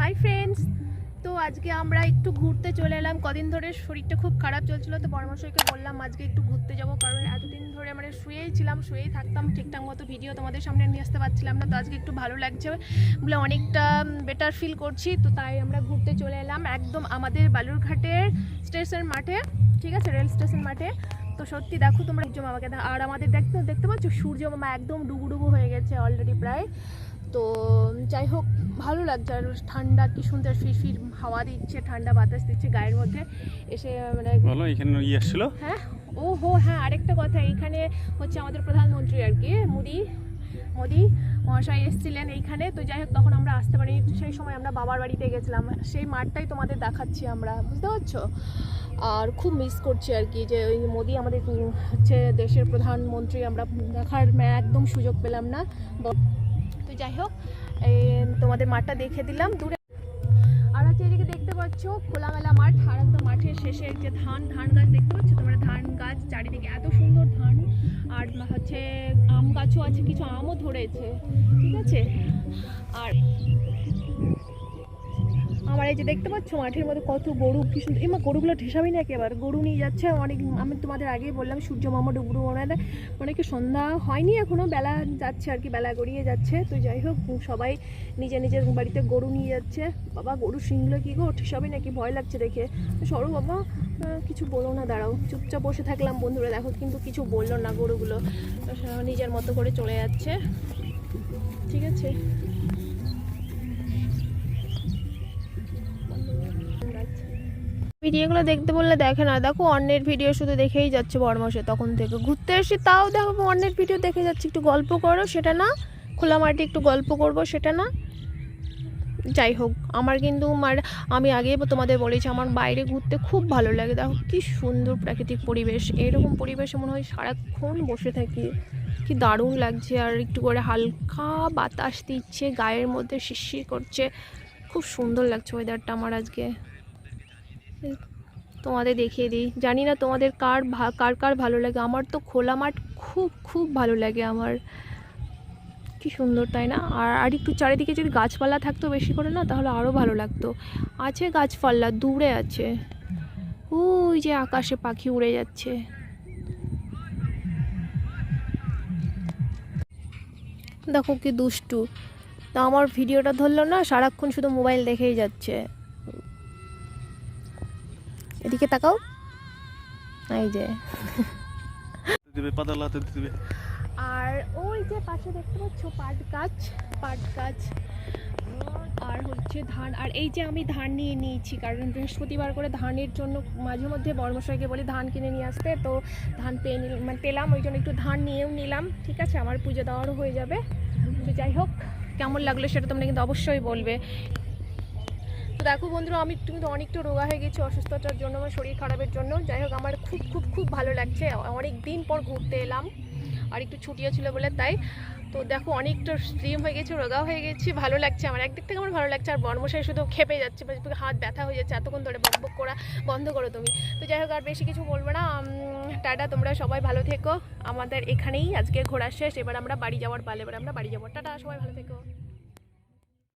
Hi friends তো আজকে আমরা একটু ঘুরতে চলে এলাম। কদিন ধরে শরীরটা খুব খারাপ চলছিল, তো পরামর্শকে বললাম আজকে একটু ঘুরতে যাব, কারণ এতদিন ধরে আমরা শুয়েই ছিলাম, শুয়েই থাকতাম। ঠিকঠাক মতো ভিডিও তোমাদের সামনে নিয়ে আসতে পারছিলাম না, তো আজকে একটু ভালো লাগছে। বলে অনেকটা বেটার ফিল করছি, তো তাই আমরা ঘুরতে চলে এলাম একদম আমাদের বালুরঘাটের স্টেশন মাঠে, ঠিক আছে? রেল স্টেশন মাঠে। তো সত্যি দেখো তোমরা, সূর্য মামাকে আর আমাদের দেখতে দেখতে পাচ্ছ? সূর্য মামা একদম ডুবু ডুবু হয়ে গেছে অলরেডি প্রায়। তো যাই হোক ভালো লাগছে। আর ঠান্ডা কি সুন্দর ফিরফির হাওয়া দিচ্ছে ঠান্ডা বাতাস দিচ্ছে গায়ের মধ্যে। এসে মানে বলো এখানে ইয়ে এসেছিল হ্যাঁ? ও হো হ্যাঁ আরেকটা কথা এইখানে হচ্ছে আমাদের প্রধানমন্ত্রী আর কি মোদি মোদি মহাশয় এসেছিলেন এইখানে। তো যাই হোক তখন আমরা আসতে পারিনি। তো সেই সময় আমরা বাবার বাড়িতে গেছিলাম। সেই মাঠটাই তোমাদের দেখাচ্ছি আমরা বুঝতে পারছ? আর খুব মিস করছি আর কি যে ওই মোদি আমাদের হচ্ছে দেশের প্রধানমন্ত্রী আমরা দেখার একদম সুযোগ পেলাম না। যাই হোক তোমাদের মাঠটা দেখে দিলাম, দূরে। আর হচ্ছে এদিকে দেখতে পাচ্ছ, খোলামেলা মাঠ আর একদম মাঠের শেষে যে ধান ধান গাছ দেখতে পাচ্ছ তোমরা? ধান গাছ চারিদিকে এত সুন্দর ধান, আর হচ্ছে আম গাছও আছে, কিছু আমও ধরেছে, ঠিক আছে? আর আমার এই যে দেখতে পাচ্ছ, মাঠের মধ্যে কত গরু, কি সুন্দর। এমা গরুগুলো ঠেসাবি না একেবারে গরু নিয়ে যাচ্ছে, অনেক, আমি তোমাদের আগেই বললাম, সূর্য মামা ডুবরু ওনারা মানে কি সন্ধ্যা হয়নি এখনও বেলা যাচ্ছে আর কি, বেলা গড়িয়ে যাচ্ছে। তো যাই হোক, সবাই নিজের নিজের বাড়িতে গরু নিয়ে যাচ্ছে। বাবা, গরু শিংগুলো কি গো ঠেসাবি নাকি? ভয় লাগছে দেখে। সরো বাবা কিছু বলো না, দাঁড়াও। চুপচাপ বসে থাকলাম, বন্ধুরা। দেখো, কিন্তু কিছু বলল না গরুগুলো। নিজের মতো করে চলে যাচ্ছে। ঠিক আছে? ভিডিওগুলো দেখতে বললে দেখে না। দেখো, অন্যের ভিডিও শুধু দেখেই যাচ্ছে বরমাসে তখন থেকে ঘুরতে এসে তাও দেখো, অন্যের ভিডিও দেখে যাচ্ছে। একটু গল্প করো, সেটা না। খোলা মাঠে একটু গল্প করব, সেটা না। যাই হোক, আমার কিন্তু মার, আমি আগে তোমাদের বলেছি, আমার বাইরে ঘুরতে খুব ভালো লাগে। দেখো, কি সুন্দর প্রাকৃতিক পরিবেশ। এরকম পরিবেশে মনে হয় সারাক্ষণ বসে থাকি। কি দারুণ লাগছে। আর একটু করে হালকা বাতাস দিচ্ছে, গায়ের মধ্যে শিরশির করছে। খুব সুন্দর লাগছে ওয়েদারটা আমার আজকে। তোমাদের দেখিয়ে দিই। জানি না তোমাদের কার কার কার ভালো লাগে। আমার তো খোলা মাঠ খুব খুব ভালো লাগে আমার। কি সুন্দর, তাই না? আর আর একটু চারিদিকে যদি গাছপালা থাকতো বেশি করে না, তাহলে আরও ভালো লাগতো। আছে গাছপালা, দূরে আছে। ওই যে আকাশে পাখি উড়ে যাচ্ছে। দেখো কি দুষ্টু। তা আমার ভিডিওটা ধরলো না, সারাক্ষণ শুধু মোবাইল দেখেই যাচ্ছে। এদিকে তাকাও। এই যে। দিবে পাতা লাতে দিবে। আর ওই যে পাশে দেখতে পাচ্ছ পাট গাছ পাট গাছ। আর হচ্ছে ধান আর এই যে আমি ধান নিয়ে নিয়েছি কারণ বৃহস্পতিবার করে ধানের জন্য মাঝে মধ্যে বর্মশাইকে বলি ধান কিনে নিয়ে আসতে তো ধান পেয়ে নিল মানে পেলাম ওই জন্য একটু ধান নিয়েও নিলাম ঠিক আছে? আমার পুজো দেওয়ারও হয়ে যাবে। তো যাই হোক কেমন লাগল সেটা তোমরা কিন্তু অবশ্যই বলবে। দেখো বন্ধুরা, আমি একটু কিন্তু অনেকটা রোগা হয়ে গেছি, অসুস্থতার জন্য আমার শরীর খারাপের জন্য। যাই হোক, আমার খুব খুব খুব ভালো লাগছে। অনেক দিন পর ঘুরতে এলাম, আর একটু ছুটিও ছিল বলে তাই। তো দেখো, অনেকটা স্লিম হয়ে গেছে, রোগা হয়ে গেছি, ভালো লাগছে আমার। একদিক থেকে আমার ভালো লাগছে, আর বর্মশাই শুধু খেপে যাচ্ছে হাত ব্যথা হয়ে যাচ্ছে, এতক্ষণ ধরে বক বক করা, বন্ধ করো তুমি। তো যাই হোক, আর বেশি কিছু বলব না। টাটা, তোমরা সবাই ভালো থেকো। আমাদের এখানেই আজকে ঘোরা শেষ, এবার আমরা বাড়ি যাওয়ার পালে, এবার আমরা বাড়ি যাব। টাটা, সবাই ভালো থেকো।